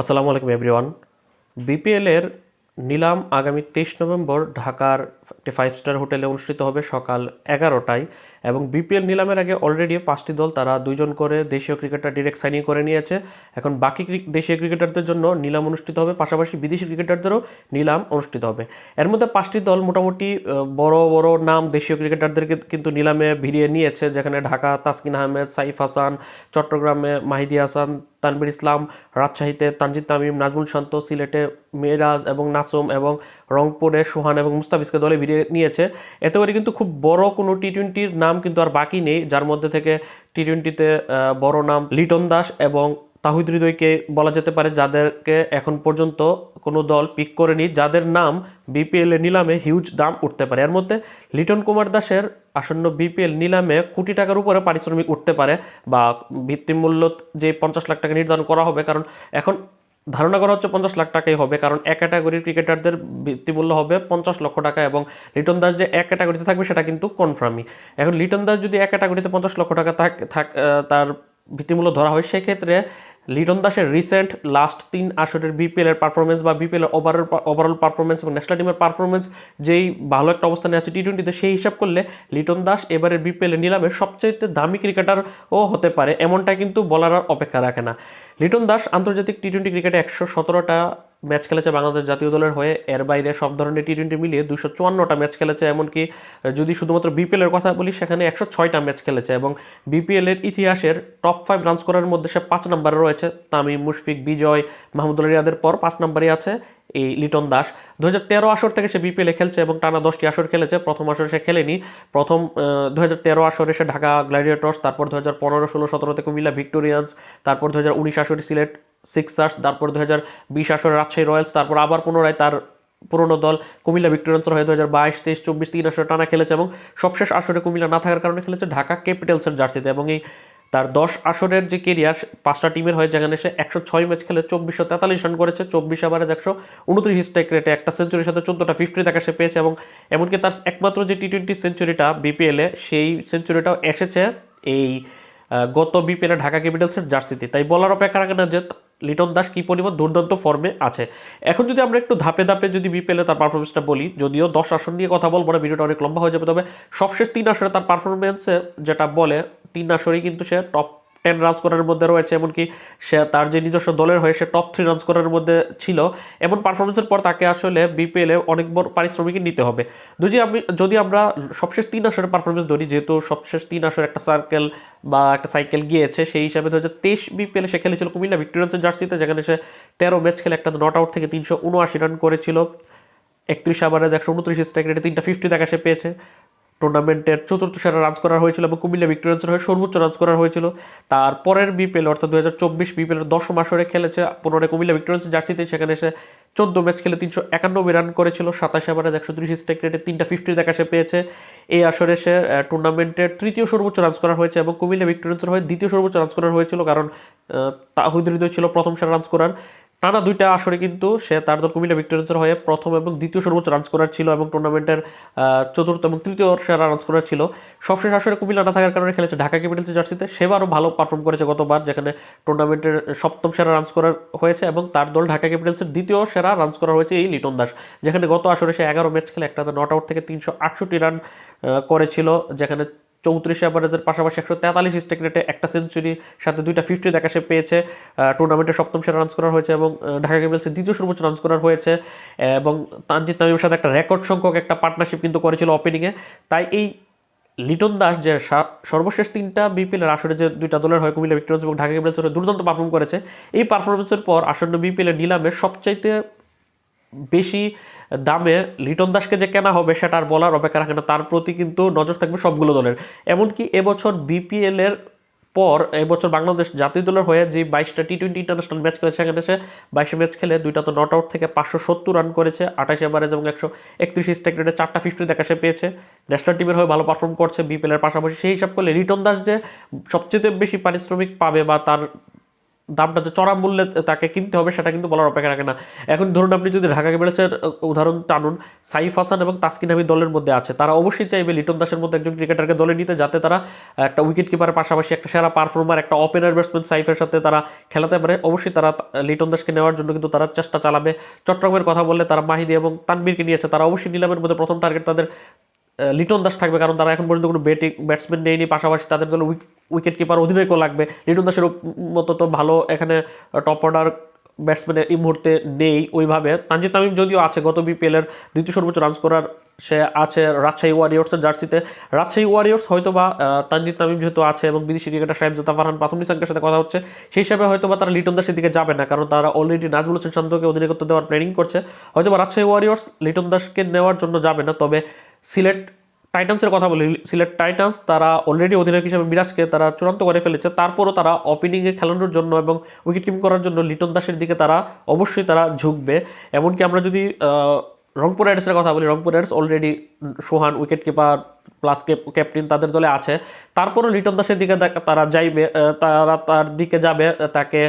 আসসালামু আলাইকুম এভরিওয়ান বিপিএলের নিলাম আগামী তেইশ নভেম্বর ঢাকার একটি ফাইভ স্টার হোটেলে অনুষ্ঠিত হবে সকাল এগারোটায়। এবং বিপিএল নিলামের আগে অলরেডি পাঁচটি দল তারা দুইজন করে দেশীয় ক্রিকেটার ডিরেক্ট সাইনিং করে নিয়েছে। এখন বাকি দেশীয় ক্রিকেটারদের জন্য নিলাম অনুষ্ঠিত হবে, পাশাপাশি বিদেশি ক্রিকেটারদেরও নিলাম অনুষ্ঠিত হবে। এর মধ্যে পাঁচটি দল মোটামুটি বড় বড় নাম দেশীয় ক্রিকেটারদেরকে কিন্তু নিলামে ভিড়িয়ে নিয়েছে, যেখানে ঢাকা, তাসকিন আহমেদ, সাইফ হাসান, চট্টগ্রামে মাহিদি হাসান তানবির ইসলাম, রাজশাহীতে তানজিদ তামিম, নাজমুল শান্ত, সিলেটে মেরাজ এবং নাসুম এবং রংপুরে সুহান এবং মুস্তাফিজকে দলে ভিড়িয়ে নিয়েছে। এতে করে কিন্তু খুব বড় কোনো টি টোয়েন্টির নাম কিন্তু আর বাকি নেই, যার মধ্যে থেকে টি টোয়েন্টিতে বড় নাম লিটন দাস এবং তাহিদ হৃদয়কে বলা যেতে পারে যাদেরকে এখন পর্যন্ত কোনো দল পিক করেনি, যাদের নাম বিপিএল নিলামে হিউজ দাম উঠতে পারে। এর মধ্যে লিটন কুমার দাসের আসন্ন বিপিএল নিলামে কোটি টাকার উপরে পারিশ্রমিক উঠতে পারে বা ভিত্তিমূল্য যে পঞ্চাশ লাখ টাকা নির্ধারণ করা হবে, কারণ এখন ধারণা করা হচ্ছে পঞ্চাশ লাখ টাকাই হবে, কারণ এক ক্যাটাগরির ক্রিকেটারদের ভিত্তিমূল্য হবে পঞ্চাশ লক্ষ টাকা এবং লিটন দাস যে এক ক্যাটাগরিতে থাকবে সেটা কিন্তু কনফার্মই এখন লিটন দাস যদি এক ক্যাটাগরিতে পঞ্চাশ লক্ষ টাকা থাক তার ভিত্তিমূল্য ধরা হয়, সেক্ষেত্রে লিটন দাসের রিসেন্ট লাস্ট তিন আসরের বিপিএলের পারফরমেন্স বা বিপিএল এর ওভারঅল ওভারঅল পারফরমেন্স এবং ন্যাশনাল টিমের পারফরমেন্স যেই ভালো একটা অবস্থানে আছে টি টোয়েন্টিতে সেই হিসাব করলে লিটন দাস এবারের বিপিএল এর নিলামে সবচাইতে দামি ক্রিকেটারও হতে পারে, এমনটা কিন্তু বলার আর অপেক্ষা রাখে না। লিটন দাস আন্তর্জাতিক টি টোয়েন্টি ক্রিকেটে একশো সতেরোটা ম্যাচ খেলেছে বাংলাদেশ জাতীয় দলের হয়ে। এর বাইরে সব ধরনের টি টোয়েন্টি মিলিয়ে দুশো চুয়ান্নটা ম্যাচ খেলেছে। এমনকি যদি শুধুমাত্র বিপিএল এর কথা বলি, সেখানে একশো ছয়টা ম্যাচ খেলেছে এবং বিপিএল এর ইতিহাসের টপ ফাইভ রান স্কোরের মধ্যে সে পাঁচ নম্বরে রয়েছে। তামিম, মুশফিক, বিজয় মাহমুদুল্লাহ রিয়াদের পর পাঁচ নম্বরে আছে এই লিটন দাস। দু আসর থেকে সে বিপিএলে খেলছে এবং টানা দশটি আসর খেলেছে। প্রথম আসরে সে খেলেনি। প্রথম দু হাজার তেরো আসরে সে ঢাকা গ্ল্যাডিয়েটর্স তারপর দু হাজার পনেরো, ষোলো সতেরোতে কুমিল্লা ভিক্টোরিয়ান্স, তারপর দু হাজার উনিশ আসরে সিলেট সিক্সার্স তারপর দু হাজার বিশ আসরে রাজশাহী রয়্যালস, তারপর আবার পুনরায় তার পুরনো দল কুমিল্লা ভিক্টোরিয়ান্সের হয়ে দু হাজার বাইশ, তেইশ, চব্বিশ, তিন আসরে টানা খেলেছে এবং সবশেষ আসরে কুমিল্লা না থাকার কারণে খেলেছে ঢাকা ক্যাপিটালসের জার্সিতে এবং এই তার দশ আসরের যে কেরিয়ার পাঁচটা টিমের হয়ে যেখানে সে একশো ছয় ম্যাচ খেলে চব্বিশশো তেতাল্লিশ রান করেছে, চব্বিশ আবারেজ একশো উনত্রিশ স্ট্রাইক রেটে একটা সেঞ্চুরির সাথে চোদ্দোটা ফিফটি দেখা সে পেয়েছে এবং এমনকি তার একমাত্র যে টি টোয়েন্টি সেঞ্চুরিটা বিপিএলে সেই সেঞ্চুরিটাও এসেছে এই গত বিপিএলে ঢাকা ক্যাপিটালসের জার্সিতে। তাই বলার অপেক্ষা রাখে না যে লিটন দাস কী পরিমাণ দুর্দান্ত ফর্মে আছে? এখন যদি আমরা একটু ধাপে ধাপে যদি বিপিএলে তার পারফরমেন্সটা বলি, যদিও দশ আসন নিয়ে কথা বলব না, ভিডিওটা অনেক লম্বা হয়ে যাবে, তবে সবশেষ তিন আসরে তার পারফরমেন্সে যেটা বলে, তিন আসরেই কিন্তু সে টপ টেন রান স্কোরের মধ্যে রয়েছে, এমনকি সে তার যে নিজস্ব দলের হয়ে সে টপ থ্রি রান স্কোরের মধ্যে ছিল, এমন পারফরমেন্সের পর তাকে আসলে বিপিএলে অনেক বড় পারিশ্রমিক নিতে হবে। যদি আমি, যদি আমরা সবশেষ তিন আসরের পারফরমেন্স ধরি, যেহেতু সবশেষ তিন আসরে একটা সার্কেল বা একটা সাইকেল গিয়েছে, সেই হিসাবে দু হাজার তেইশ বিপিএলে সে খেলেছিল কুমিল্লা ভিক্টোরিয়ান্সের জার্সিতে যেখানে সে তেরো ম্যাচ খেলে একটা নট আউট থেকে তিনশো উনআশি রান করেছিল। একত্রিশ আবার একশো উনত্রিশ স্ট্রাইক রেটে তিনটা ফিফটি দেখা সে পেয়েছে। টুর্নামেন্টের চতুর্থ সেরা রান করা হয়েছিল এবং কুমিল্লা ভিক্টোরিয়ান্সের হয়ে সর্বোচ্চ রান করা হয়েছিল। তারপরের বিপিএল অর্থাৎ দু হাজার চব্বিশ বিপিএলের দশম আসরে খেলেছে। পুনরায় কুমিল্লা ভিক্টোরিয়ান্সের জার্সিতে সেখানে এসে চোদ্দ ম্যাচ খেলে তিনশো একানব্বই রান করেছিল। সাতাশ আবারেজ একশো ত্রিশ স্ট্রাইক রেটে তিনটা ফিফটি দেখা সে পেয়েছে। এই আসরে সে টুর্নামেন্টের তৃতীয় সর্বোচ্চ রান করা হয়েছে এবং কুমিল্লা ভিক্টোরিয়ান্সের হয়ে দ্বিতীয় সর্বোচ্চ রান করা হয়েছিল কারণ আহ, তাহিদ হৃদয় ছিল প্রথম সেরা রান করার। টানা দুইটা আসরে কিন্তু সে তার দল কুমিল্লা ভিক্টোরিয়ান্সের হয়ে প্রথম এবং দ্বিতীয় সর্বোচ্চ রান স্কোরার ছিল এবং টুর্নামেন্টের চতুর্থ এবং তৃতীয় সেরা রান স্কোরার ছিল। সবশেষ আসরে কুমিল্লা না থাকার কারণে খেলেছে ঢাকা ক্যাপিটালসের জার্সিতে। সেবারও ভালো পারফর্ম করেছে গতবার, যেখানে টুর্নামেন্টের সপ্তম সেরা রান স্কোরার হয়েছে এবং তার দল ঢাকা ক্যাপিটালসের দ্বিতীয় সেরা রান স্কোরার হয়েছে এই লিটন দাস। যেখানে গত আসরে সে এগারো ম্যাচ খেলে একটা নট আউট থেকে তিনশো আটষট্টি রান করেছিল, যেখানে চৌত্রিশ অ্যাভারেজের পাশাপাশি একশো তেতাল্লিশ স্টেক রেটে একটা সেঞ্চুরি সাথে দুইটা ফিফটি দেখা সে পেয়েছে। টুর্নামেন্টের সপ্তম সেরা রান করার হয়েছে এবং ঢাকা ক্যাপিটালসের দ্বিতীয় সর্বোচ্চ রান করার হয়েছে। এবং তানজিৎ তামিমের সাথে একটা রেকর্ড সংখ্যক একটা পার্টনারশিপ কিন্তু করেছিল ওপেনিংয়ে তাই এই লিটন দাস যে সর্বশেষ তিনটা বিপিএলের আসরে যে দুইটা দলের হয়, কুমিল্লা ভিক্টোরিয়ান্স এবং ঢাকা ক্যাপিটালসের দুর্দান্ত পারফর্ম করেছে। এই পারফরমেন্সের পর আসন্ন বিপিএলের নিলামে সবচাইতে বেশি দামে লিটন দাসকে যে কেনা হবে সেটা আর বলার অপেক্ষা রাখে না, তার প্রতি কিন্তু নজর থাকবে সবগুলো দলের। এমনকি এবছর বিপিএল এর পর এবছর বাংলাদেশ জাতীয় দলের হয়ে যে বাইশটা টি টোয়েন্টি ইন্টারন্যাশনাল ম্যাচ খেলেছে, সেখানে সে বাইশে ম্যাচ খেলে দুইটা তো নট আউট থেকে পাঁচশো সত্তর রান করেছে, আঠাশ এভারেজ এবং একশো একত্রিশ স্ট্রাইক রেটে চারটা ফিফটি দেখা সে পেয়েছে। ন্যাশনাল টিমের হয়ে ভালো পারফর্ম করছে বিপিএল এর পাশাপাশি। সেই হিসাব করলে লিটন দাস যে সবচেয়ে বেশি পারিশ্রমিক পাবে বা তার দামটা যে চড়া মূল্যে তাকে কিনতে হবে, সেটা কিন্তু বলার অপেক্ষা রাখে না। এখন ধরুন আপনি যদি ঢাকা ক্যাপিটালসের উদাহরণ টানুন, সাইফ হাসান এবং তাসকিন হামিদ দলের মধ্যে আছে। তারা অবশ্যই চাইবে লিটন দাসের মতো একজন ক্রিকেটারকে দলে নিতে, যাতে তারা একটা উইকেট কিপারের পাশাপাশি একটা সেরা পারফর্মার একটা ওপেনার ব্যাটসম্যান সাইফের সাথে তারা খেলাতে পারে। অবশ্যই তারা লিটন দাসকে নেওয়ার জন্য কিন্তু তারা চেষ্টা চালাবে। চট্টগ্রামের কথা বললে তারা মাহিদি এবং তানবীরকে নিয়েছে। তারা অবশ্যই নিলামের মধ্যে প্রথম টার্গেট তাদের লিটন দাস থাকবে, কারণ তারা এখন পর্যন্ত কোনো ব্যাটিং ব্যাটসম্যান নেয়নি। পাশাপাশি তাদের জন্য উইকেট কিপার অধিনায়কও লাগবে। লিটন দাসের মতো তো ভালো এখানে টপ অর্ডার ব্যাটসম্যান এই মুহূর্তে নেই ওইভাবে। তানজিদ তামিম যদিও আছে, গত বিপিএলের দ্বিতীয় সর্বোচ্চ রান করার সে আছে রাজশাহী ওয়ারিয়র্সের জার্সিতে। রাজশাহী ওয়ারিয়র্স হয়তো বা তানজিদ তামিম যেহেতু আছে এবং বিদেশি ক্রিকেটার সাহেব জোতা ফারহান প্রাথমিক নিসাঙ্কের সাথে কথা হচ্ছে, সেই হিসাবে হয়তো বা তারা লিটন দাসের দিকে যাবে না, কারণ তারা অলরেডি নাজমুল হোসেন শান্তকে অধিনায়কত্ব দেওয়ার প্ল্যানিং করছে। হয়তো বা রাজশাহী ওয়ারিয়র্স লিটন দাসকে নেওয়ার জন্য যাবে না, তবে সিলেট টাইটান্সের কথা বলি, সিলেট টাইটান্স তারা অলরেডি অধিনায়ক হিসেবে মিরাজকে তারা চূড়ান্ত করে ফেলেছে। তারপরও তারা ওপেনিংয়ে খেলানোর জন্য এবং উইকেট কিপিং করার জন্য লিটন দাসের দিকে তারা অবশ্যই তারা ঝুঁকবে। এমনকি আমরা যদি রংপুর রাইডার্সের কথা বলি, Rangpur riders already Sohan wicket keeper plus captain তাদের দলে আছে। তারপরও লিটন দাসের দিকে তারা যাইবে তারা তার দিকে যাবে, তাকে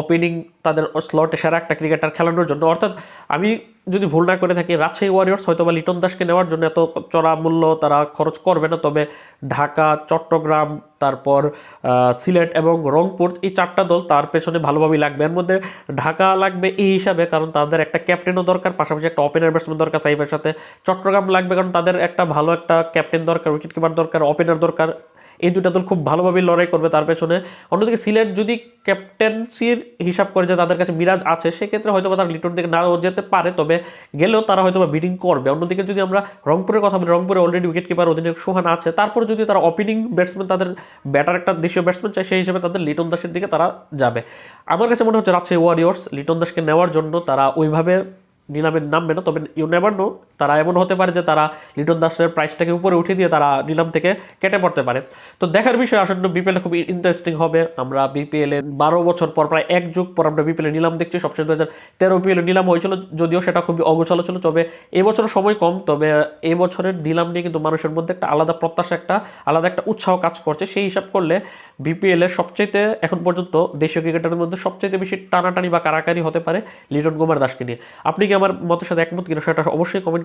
ওপেনিং তাদের স্লটে সেরা একটা ক্রিকেটার খেলানোর জন্য। অর্থাৎ আমি যদি ভুল না করে থাকি, রাজশাহী ওয়ারিয়র্স হয়তো বা লিটন দাসকে নেওয়ার জন্য এত চড়া মূল্য তারা খরচ করবে না। তবে ঢাকা, চট্টগ্রাম, তারপর সিলেট এবং রংপুর এই চারটা দল তার পেছনে ভালোভাবেই লাগবে। এর মধ্যে ঢাকা লাগবে এই হিসাবে কারণ তাদের একটা ক্যাপ্টেনও দরকার, পাশাপাশি একটা ওপেনার ব্যাটসম্যান দরকার সাইফের সাথে। চট্টগ্রাম লাগবে কারণ তাদের একটা ভালো একটা ক্যাপ্টেন দরকার উইকেট কিপার দরকার ওপেনার দরকার। এই দুটা দল খুব ভালোভাবে লড়াই করবে তার পেছনে। অন্যদিকে সিলেট যদি ক্যাপ্টেন্সির হিসাব করে যে তাদের কাছে মিরাজ আছে, সেক্ষেত্রে হয়তো তারা লিটন দিকে নাও যেতে পারে, তবে গেলেও তারা হয়তো বা বিডিং করবে। অন্যদিকে যদি আমরা রংপুরের কথা বলি, রংপুরে অলরেডি উইকেট কিপার অধিনায়ক সোহান আছে। তারপরে যদি তারা ওপেনিং ব্যাটসম্যান তাদের ব্যাটার একটা দেশীয় ব্যাটসম্যান চায়, সেই হিসেবে তাদের লিটন দাসের দিকে তারা যাবে। আমার কাছে মনে হচ্ছে রাজশাহী ওয়ারিয়র্স লিটন দাসকে নেওয়ার জন্য তারা ওইভাবে নিলামে নামবে না, তবে ইউ নেভার নো তারা এমন হতে পারে যে তারা লিটন দাসের প্রাইসটাকে উপরে উঠিয়ে দিয়ে তারা নিলাম থেকে কেটে পড়তে পারে। তো দেখার বিষয়, আসন্ন বিপিএল খুব ইন্টারেস্টিং হবে। আমরা বিপিএল বারো বছর পর, প্রায় এক যুগ পর আমরা বিপিএল নিলাম দেখছি। সবশেষ দু হাজার তেরো বিপিএল নিলাম হয়েছিল, যদিও সেটা খুবই অগোছালো ছিল। তবে এবছর সময় কম, তবে এবছরের নিলাম নিয়ে কিন্তু মানুষের মধ্যে একটা আলাদা প্রত্যাশা, একটা আলাদা একটা উৎসাহ কাজ করছে। সেই হিসাব করলে বিপিএল এর সবচাইতে এখন পর্যন্ত দেশীয় ক্রিকেটারের মধ্যে সবচাইতে বেশি টানাটানি বা কারাকারি হতে পারে লিটন কুমার দাসকে নিয়ে। আপনি কি আমার মতের সাথে একমত কিনা, সেটা অবশ্যই কমেন্ট